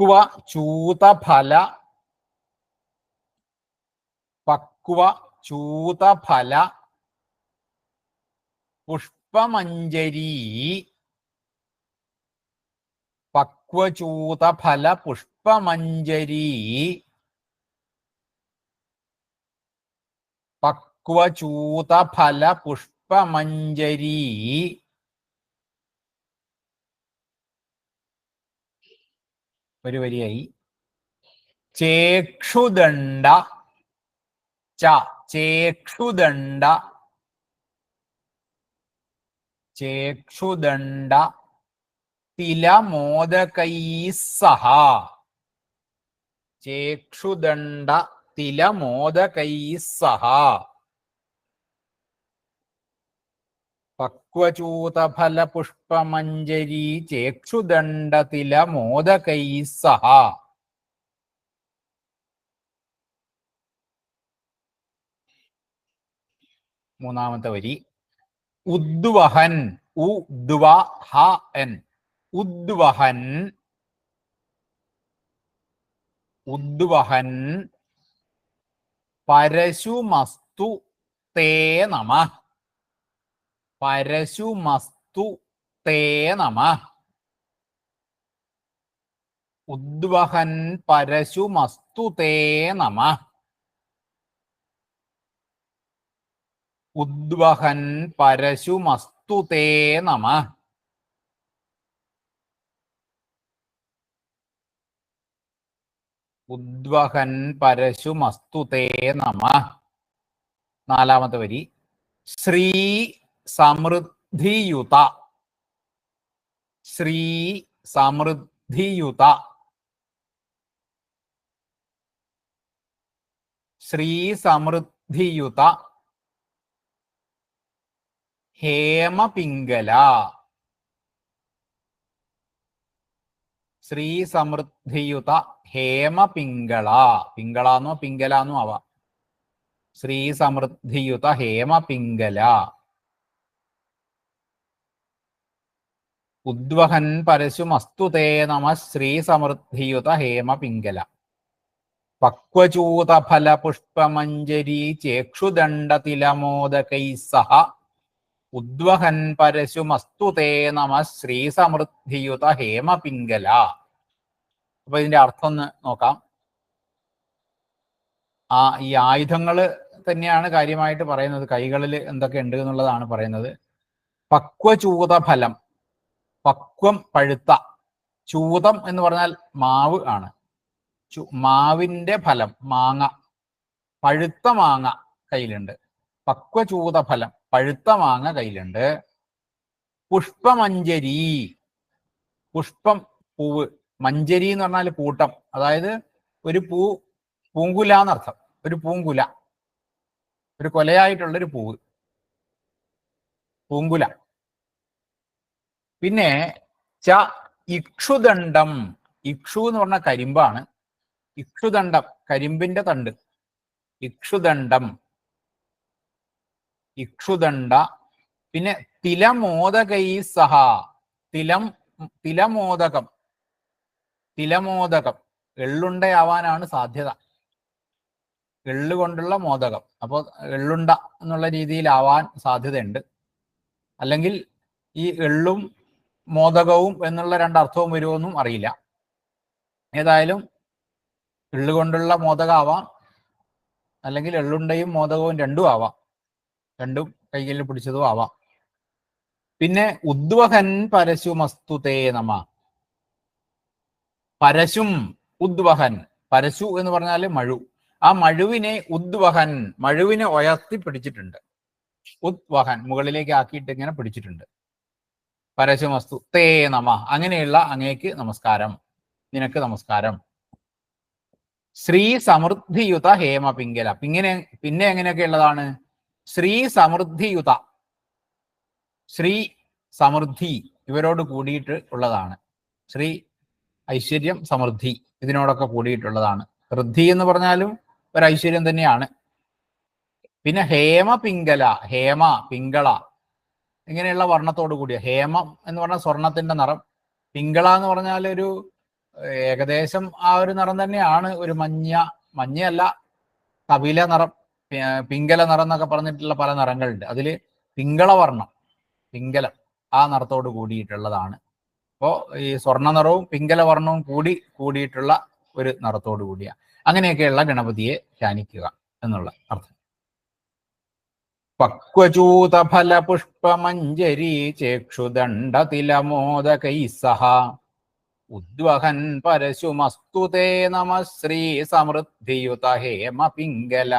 പക്വ ചൂതഫല പക്വ ചൂതഫല പുഷ്പമഞ്ജരി. പക്വചൂതഫല പുഷ്പമഞ്ജരി. പക്വചൂതഫല പുഷ്പമഞ്ജരി. ഒരു വരിയായി ചേക്ഷുദണ്ഡ ച ചേക്ഷുദണ്ഡ ചേക്ഷുദണ്ഡ തില മോദകൈസഹ ചേക്ഷുദണ്ഡ തിലമോദകൈ സഹ ചേക്ഷുദണ്ഡതില മോദകൈ സഹ മൂന്നാമത്തെ വരി. ഉദ്വഹൻ ഉദ്വ ഹ എൻ ഉദ്വഹൻ ഉദ്വഹൻ പരശുമസ്തു തേ നമ. പരശുമസ്തു തേ നമ ഉദ്വഹൻ പരശുമസ്തു തേ നമ ഉദ്വഹൻ പരശുമസ്തു തേ നമ ഉദ്വഹൻ പരശുമസ്തു തേ നമ നാലാമത്തെ വരി. ശ്രീ സമൃദ്ധിയുത. ശ്രീ സമൃദ്ധിയുത. ശ്രീ സമൃദ്ധിയുത. ഹേമപിംഗല ശ്രീ സമൃദ്ധിയുത ഹേമപിംഗള പിങ്കളാന്നോ പിങ്കലാന്നോ ആവാം. ശ്രീ സമൃദ്ധിയുത ഹേമപിംഗല ഉദ്വഹൻ പരശുമസ്തുതേ നമ ശ്രീ സമൃദ്ധിയുത ഹേമപിംഗല പക്വചൂതഫല പുഷ്പമഞ്ജരി ചേക്ഷുദണ്ഡ തിലമോദകൈ സഹ ഉദ്വഹൻ പരശുമസ്തുതേ നമ ശ്രീ സമൃദ്ധിയുത ഹേമപിംഗല അപ്പൊ ഇതിന്റെ അർത്ഥം ഒന്ന് നോക്കാം. ആ ഈ ആയുധങ്ങൾ തന്നെയാണ് കാര്യമായിട്ട് പറയുന്നത്. കൈകളിൽ എന്തൊക്കെ ഉണ്ട് എന്നുള്ളതാണ് പറയുന്നത്. പക്വചൂത ഫലം പക്വം പഴുത്ത ചൂതം എന്ന് പറഞ്ഞാൽ മാവ് ആണ്. മാവിന്റെ ഫലം മാങ്ങ പഴുത്ത മാങ്ങ കയ്യിലുണ്ട്. പക്വചൂത ഫലം പഴുത്ത മാങ്ങ കയ്യിലുണ്ട്. പുഷ്പമഞ്ജരി പുഷ്പം പൂവ് മഞ്ജരി എന്ന് പറഞ്ഞാൽ കൂട്ടം അതായത് ഒരു പൂ പൂങ്കുല എന്നർത്ഥം. ഒരു പൂങ്കുല. ഒരു കൊലയായിട്ടുള്ള ഒരു പൂവ്. പൂങ്കുല. പിന്നെ ച ഇക്ഷുദണ്ഡം. ഇക്ഷു എന്ന് പറഞ്ഞ കരിമ്പാണ്. ഇക്ഷുദണ്ഡം കരിമ്പിന്റെ തണ്ട്. ഇക്ഷുദണ്ഡം. ഇക്ഷുദണ്ഡ. പിന്നെ തിലമോദകൈ സഹ. തിലം തിലമോദകം. തിലമോദകം. എള്ളുണ്ടയാവാനാണ് സാധ്യത. എള്ളു കൊണ്ടുള്ള മോദകം. അപ്പോൾ എള്ളുണ്ട എന്നുള്ള രീതിയിലാവാൻ സാധ്യതയുണ്ട്. അല്ലെങ്കിൽ ഈ എള്ളും മോദകവും എന്നുള്ള രണ്ടർത്ഥവും വരുമെന്നും അറിയില്ല. ഏതായാലും എള്ളു കൊണ്ടുള്ള മോദകാവാം. അല്ലെങ്കിൽ എള്ളുണ്ടയും മോദകവും രണ്ടും ആവാം. രണ്ടും കൈകളിൽ പിടിച്ചതും ആവാം. പിന്നെ ഉദ്വഹൻ പരശുമസ്തുതേ നമ. പരശും ഉദ്വഹൻ. പരശു എന്ന് പറഞ്ഞാൽ മഴു. ആ മഴുവിനെ ഉദ്വഹൻ മഴുവിനെ ഉയർത്തി പിടിച്ചിട്ടുണ്ട്. ഉദ്വഹൻ മുകളിലേക്ക് ആക്കിയിട്ട് ഇങ്ങനെ പിടിച്ചിട്ടുണ്ട്. പരശുമസ്തു തേ നമ. അങ്ങനെയുള്ള അങ്ങേക്ക് നമസ്കാരം. നിനക്ക് നമസ്കാരം. ശ്രീ സമൃദ്ധിയുത ഹേമ പിങ്കല. പിങ്ങനെ പിന്നെ എങ്ങനെയൊക്കെ ഉള്ളതാണ്? ശ്രീ സമൃദ്ധിയുത. ശ്രീ സമൃദ്ധി ഇവരോട് കൂടിയിട്ട് ഉള്ളതാണ്. ശ്രീ ഐശ്വര്യം സമൃദ്ധി ഇതിനോടൊക്കെ കൂടിയിട്ടുള്ളതാണ്. ഋദ്ധി എന്ന് പറഞ്ഞാലും ഒരു ഐശ്വര്യം തന്നെയാണ്. പിന്നെ ഹേമ പിങ്കല. ഹേമ പിങ്കള. ഇങ്ങനെയുള്ള വർണത്തോട് കൂടിയ ഹേമം എന്ന് പറഞ്ഞാൽ സ്വർണത്തിന്റെ നിറം. പിങ്കള എന്ന് പറഞ്ഞാൽ ഒരു ഏകദേശം ആ ഒരു നിറം തന്നെയാണ്. ഒരു മഞ്ഞ മഞ്ഞയല്ല കപില നിറം പിങ്കല നിറം എന്നൊക്കെ പറഞ്ഞിട്ടുള്ള പല നിറങ്ങളുണ്ട്. അതിൽ പിങ്കള വർണം പിങ്കലം ആ നിറത്തോട് കൂടിയിട്ടുള്ളതാണ്. അപ്പോൾ ഈ സ്വർണ നിറവും പിങ്കല വർണവും കൂടി കൂടിയിട്ടുള്ള ഒരു നിറത്തോട് കൂടിയ അങ്ങനെയൊക്കെയുള്ള ഗണപതിയെ ധ്യാനിക്കുക എന്നുള്ള അർത്ഥം. പക്വചൂതഫല പുഷ്പമഞ്ജരി ചേക്ഷുദണ്ഡതിലമോദകൈ സഹ ഉദ്വഹൻ പരശുമസ്തുതേ നമ ശ്രീ സമൃദ്ധിയുത ഹേമ പിംഗല.